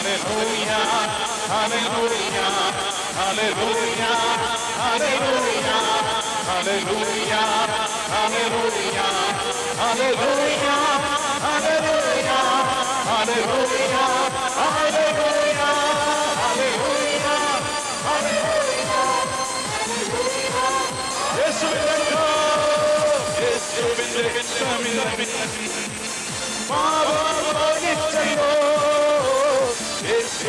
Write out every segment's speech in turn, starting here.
Hallelujah, hallelujah, hallelujah, hallelujah, hallelujah, hallelujah, hallelujah, hallelujah, hallelujah, hallelujah, hallelujah, hallelujah. Yes, we can go. Yes, we can go. Yes, we can go. Father.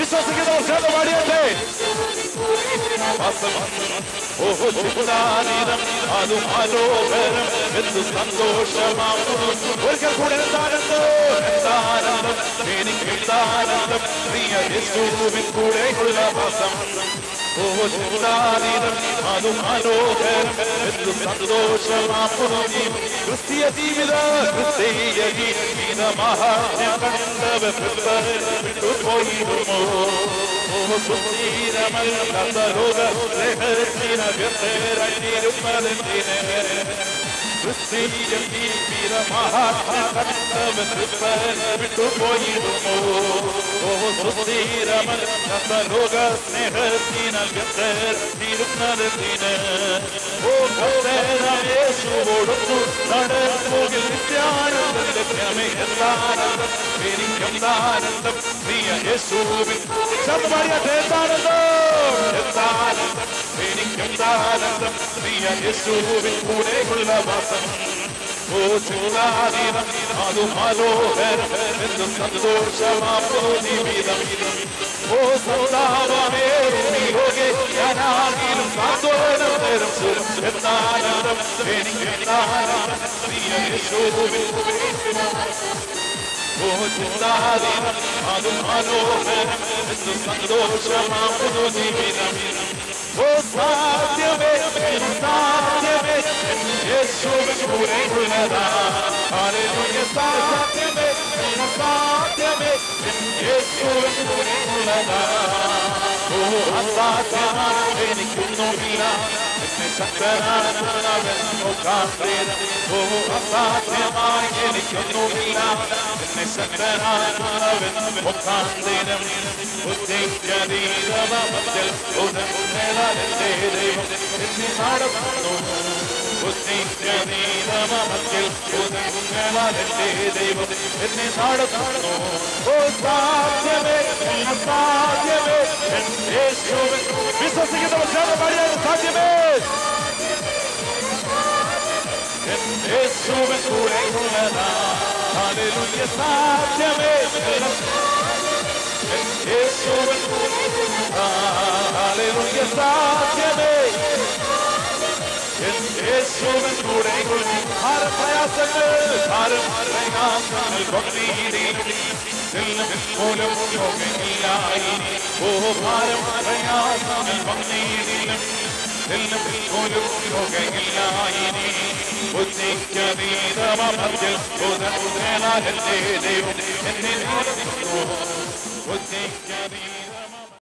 വിശ്വസിക്കുന്ന ഉത്സവ പാടിയല്ലേ അതും മനോഹരം എന്ത് സന്തോഷമാകും ഒരിക്കൽ കൂടെ എന്താനന്ദോ എനിക്ക് എന്താനന്ദം നീ യേശുവിൻ കൂടെയുള്ള മാസം hoşgörülerin hanım hanover Mithlu sanzo şema punim Kristi yedimila kristi yedi Bina maha nefanda ve fıtbar Bittu koyi durmo Hoşgörülerin hanım hanover Lehretine bir seyretine Lütfen dinine ക്രിസ്തീയം ഈ വിട്ടുപോയിടുമോ ഓ സുസ്ഥിരമൻ ലോക സ്നേഹത്തിനാൽ വ്യക്തീരുന്നതിന് ഓ യേശുവോടുന്നു നടപ്പോകിൽ നിത്യാനന്ദമേ എന്താനന്ദം എനിക്കെന്താനന്ദം? നീ യേശുവിൻ. ശബ്ദമാടിയ എന്താനന്ദം? എനിക്കെന്താനന്ദം പ്രിയ യേശുവിൻ കൂടെയുള്ള വാസം. ഓ ചിന്താതീതം അതു മനോഹരം എന്ത് സന്തോഷമാപ്പോ ജീവിതം. ഓ സന്താപമേറുമിയോകെ ഞാനാകിലും സാന്ത്വനം തരും എന്താനന്ദം എനിക്കെന്താനന്ദം പ്രിയ യേശുവിൻ ഓ ചിന്താതീതം അതു മനോഹരം സന്തോഷമാപ്പോ ജീവിതം. ഓ സാധ്യമേ സാധ്യമേ യേശുവിൻ കൂടെയുള്ളതാ ഹല്ലേലൂയ സാധ്യമേ സാധ്യമേ യേശുവിൻ കൂടെയുള്ളതാ ഓ അസാധ്യമാണ് എനിക്കൊന്നുമില്ല എന്നെ ശക്തനാണ് നോക്കാൻ ഓ അസാധ്യമായി എനിക്കൊന്നുമില്ല എന്നെ ശക്തനാണ് നോക്കാൻ ദിനം നാമത്തിൽ ഉന്നേളനത്തെ ദൈവം എന്നീ നാടുന്നു ഉന്നയിക്കണേ നാമത്തിൽ ഉന്നേളനത്തെ ദൈവം എന്നീ നാടുന്നു ഓ സാധ്യമേ സാധ്യമേ വിശ്വസിക്കുന്ന സാധ്യമേ യേശുവിൻ കൂടെ ഉള്ളതാ സാധ്യമേ യേശുവിൻ കൂടെ സാധ്യമേ. യേശുവിൻ കൂടെ ഭാരം പ്രയാസങ്ങൾ ഭാരം പ്രയാസങ്ങൾ ഭക്തിയിലേക്ക് ചെല്ലും മൂലം യോഗയിലായി ഓ ഭാരം പ്രയാസങ്ങൾ ഭക്തിയിലും ചെല്ലും മൂലം യോഗയിലായി ബുദ്ധിക്കതീതമതിൽ ഉദാഹരണ ദൈവം എന്നെ ബുദ്ധിക്കതീ